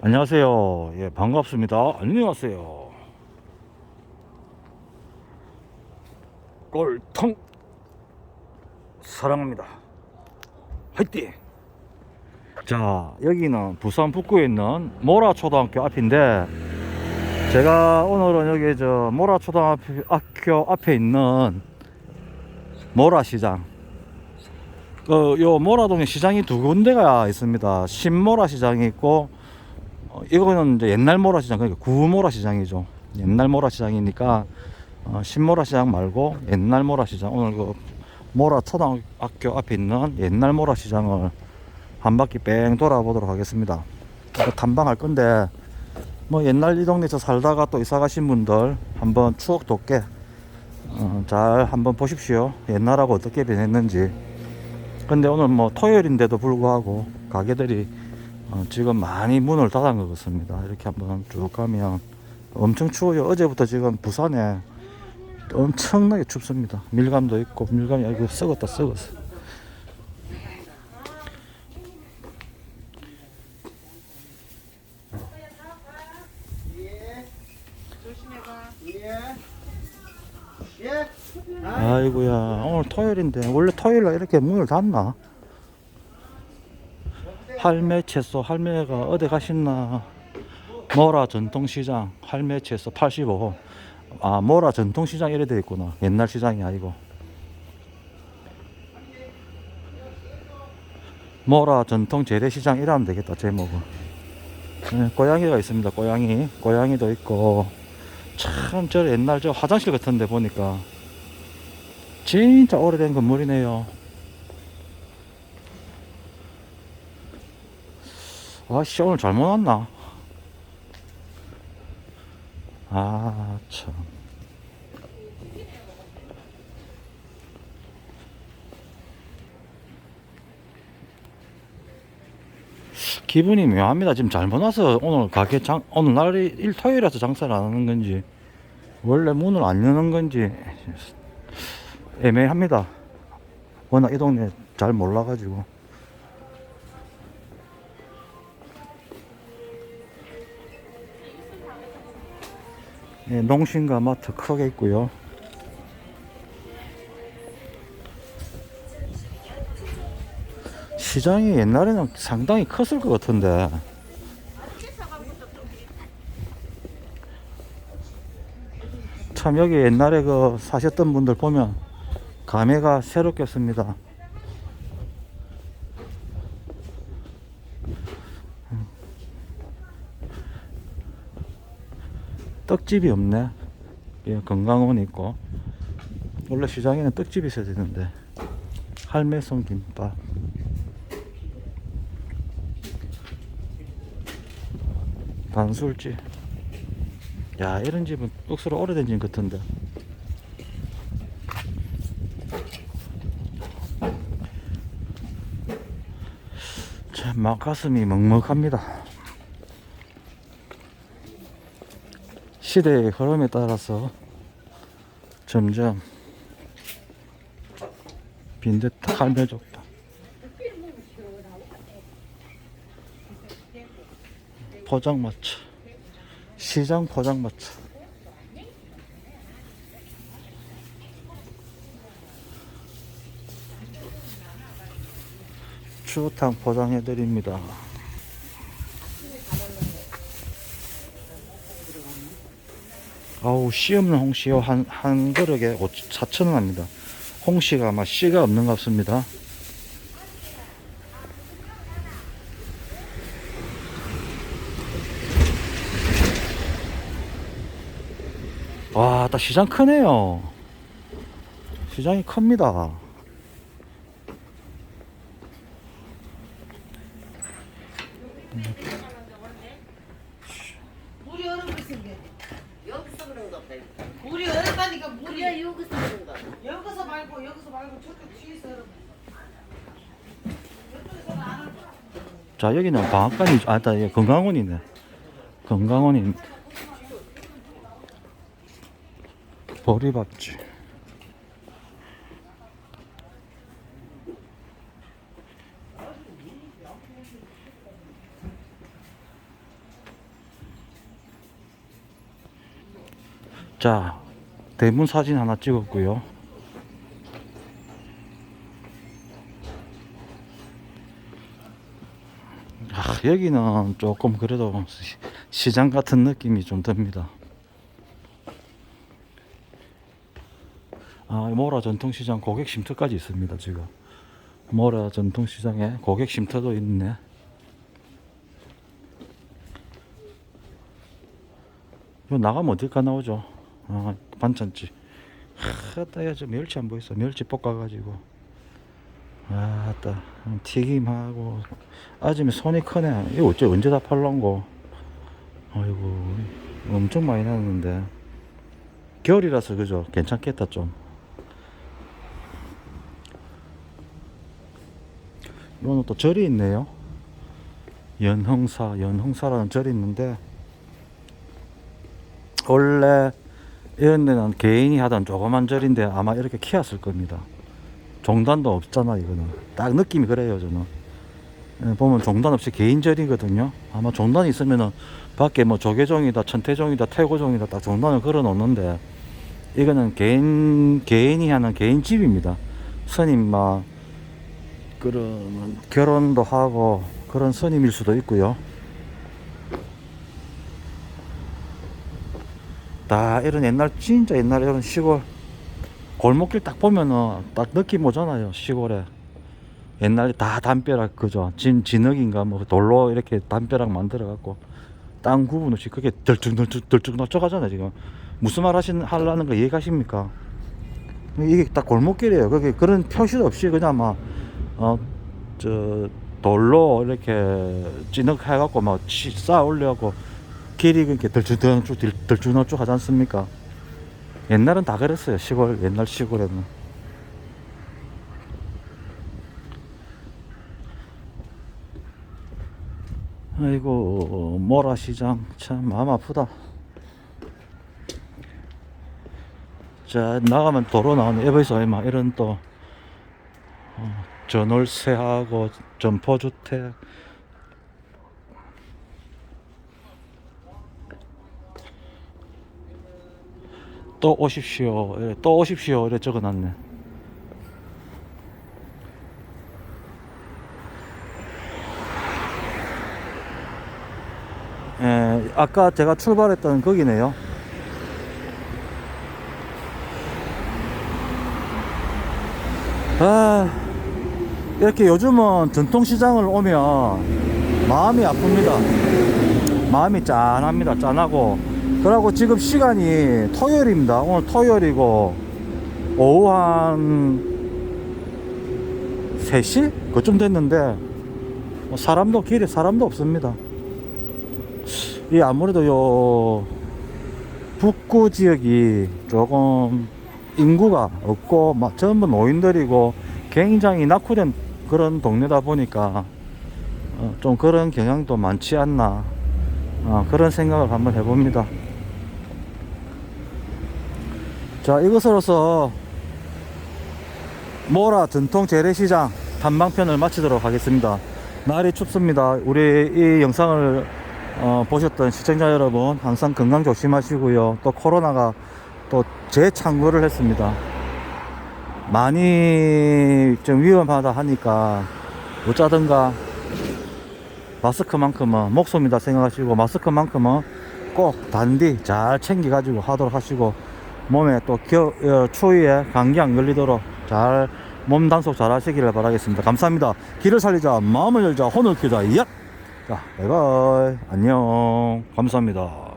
안녕하세요. 예, 반갑습니다. 안녕하세요. 꼴통 사랑합니다. 화이팅! 자, 여기는 부산 북구에 있는 모라초등학교 앞인데 제가 오늘은 여기 저 모라초등학교 앞에 있는 모라시장 그, 요 모라동에 시장이 두 군데가 있습니다. 신모라 시장이 있고 어, 이거는 이제 옛날 모라 시장 그러니까 구모라 시장이죠. 옛날 모라 시장이니까 어, 신모라 시장 말고 옛날 모라 시장 오늘 그 모라 초등학교 앞에 있는 옛날 모라 시장을 한 바퀴 뺑 돌아보도록 하겠습니다. 이거 탐방할 건데 뭐 옛날 이 동네에서 살다가 또 이사 가신 분들 한번 추억 돋게 어, 잘 한번 보십시오. 옛날하고 어떻게 변했는지. 근데 오늘 뭐 토요일인데도 불구하고 가게들이 어, 지금 많이 문을 닫은 것 같습니다. 이렇게 한번 쭉 가면 엄청 추워요. 어제부터 지금 부산에 엄청나게 춥습니다. 밀감도 있고 밀감이 아이고 썩었다 썩었어. 아이고야 오늘 토요일인데 원래 토요일날 이렇게 문을 닫나? 할매 채소 할매가 어디 가셨나? 모라 전통시장 할매 채소 85. 아 모라 전통시장 이래 돼 있구나. 옛날 시장이 아니고. 모라 전통 재래시장 이러면 되겠다 제목은. 네, 고양이가 있습니다. 고양이 고양이도 있고 참 저 옛날 저 화장실 같은데 보니까 진짜 오래된 건물이네요. 아씨 오늘 잘못 왔나? 아 참. 기분이 묘합니다. 지금 잘못 와서 오늘 가게 장 오늘 날이 일 토요일이라서 장사를 안 하는 건지 원래 문을 안 여는 건지 애매합니다. 워낙 이 동네 잘 몰라가지고. 예, 농심과 마트 크게 있고요. 시장이 옛날에는 상당히 컸을 것 같은데. 참 여기 옛날에 그 사셨던 분들 보면 감회가 새롭겠습니다. 떡집이 없네. 예, 건강원 있고. 원래 시장에는 떡집이 있어야 되는데. 할매송 김밥. 단술집. 야, 이런 집은 억수로 오래된 집 같은데. 참, 막 가슴이 먹먹합니다. 시대의 흐름에 따라서 점점 빈대떡 할매족다 포장마차. 시장 포장마차. 추어탕 포장해 드립니다. 아우 씨 없는 홍시요. 한, 한 그릇에 4천원 합니다. 홍시가 아마 씨가 없는 것 같습니다. 와나 시장 크네요. 시장이 큽니다. 물 여기서 말고 여기서 말고 저쪽 뒤에서 자 여기는 방학관이 아따 예, 건강원이네. 건강원인 보리밥집. 자 대문 사진 하나 찍었고요. 아, 여기는 조금 그래도 시- 시장 같은 느낌이 좀 듭니다. 아, 모라 전통시장 고객 쉼터까지 있습니다, 지금. 모라 전통시장에 고객 쉼터도 있네. 이거 나가면 어딜까 나오죠? 아, 반찬집. 하, 따야 저 멸치 안 보였어. 멸치 볶아가지고. 아, 따. 튀김하고. 아줌이 손이 크네. 이거 어째 언제 다 팔란고? 아이고, 엄청 많이 나왔는데. 겨울이라서 그죠? 괜찮겠다, 좀. 이거는 또 절이 있네요. 연흥사, 연흥사라는 절이 있는데, 원래 이런 데는 개인이 하던 조그만 절인데 아마 이렇게 키웠을 겁니다. 종단도 없잖아, 이거는. 딱 느낌이 그래요, 저는. 예, 보면 종단 없이 개인 절이거든요. 아마 종단이 있으면은 밖에 뭐 조계종이다, 천태종이다, 태고종이다 딱 종단을 걸어 놓는데 이거는 개인, 개인이 하는 개인 집입니다. 스님 막 그런 결혼도 하고 그런 스님일 수도 있고요. 다 이런 옛날 진짜 옛날 이런 시골 골목길 딱 보면은 딱 느낌 오잖아요 시골에. 옛날에 다 담벼락 그죠? 진 진흙인가 뭐 돌로 이렇게 담벼락 만들어 갖고 땅 구분 없이 그게 덜쭉덜쭉 덜쭉 넓적하잖아요 지금. 무슨 말 하신 하려는 거 이해가십니까? 이게 딱 골목길이에요. 거기 그런 표시도 없이 그냥 막어저 돌로 이렇게 진흙 해갖고 막 치- 쌓아 올려갖고 길이 이렇게 덜쭉덜쭉 덜쭉덜쭉 하지 않습니까? 옛날은 다 그랬어요 시골 옛날 시골에는. 아이고 모라시장 참 마음 아프다. 자 나가면 도로 나오네. 여기서 막 이런 또 어, 전월세하고 점포주택 또 오십시오. 예, 또 오십시오. 이래 적어놨네. 예, 아까 제가 출발했던 거기네요. 아 이렇게 요즘은 전통시장을 오면 마음이 아픕니다. 마음이 짠합니다. 짠하고 그러고 지금 시간이 토요일입니다 오늘 토요일이고 오후 한 3시? 그쯤 됐는데 뭐 사람도 길에 사람도 없습니다 이 아무래도 요 북구 지역이 조금 인구가 없고 막 전부 노인들이고 굉장히 낙후된 그런 동네다 보니까 어, 좀 그런 경향도 많지 않나 어, 그런 생각을 한번 해봅니다. 자 이것으로서 모라 전통 재래시장 탐방편을 마치도록 하겠습니다. 날이 춥습니다. 우리 이 영상을 어, 보셨던 시청자 여러분 항상 건강 조심하시고요. 또 코로나가 또 재창궐을 했습니다. 많이 좀 위험하다 하니까 어쩌든가 마스크만큼은 목숨이다 생각하시고 마스크만큼은 꼭 단디 잘 챙겨가지고 하도록 하시고 몸에 또 겨, 어, 추위에 감기 안 걸리도록 잘 몸 단속 잘 하시기를 바라겠습니다. 감사합니다. 길을 살리자 마음을 열자 혼을 키자 야! 자 바이바이 안녕 감사합니다.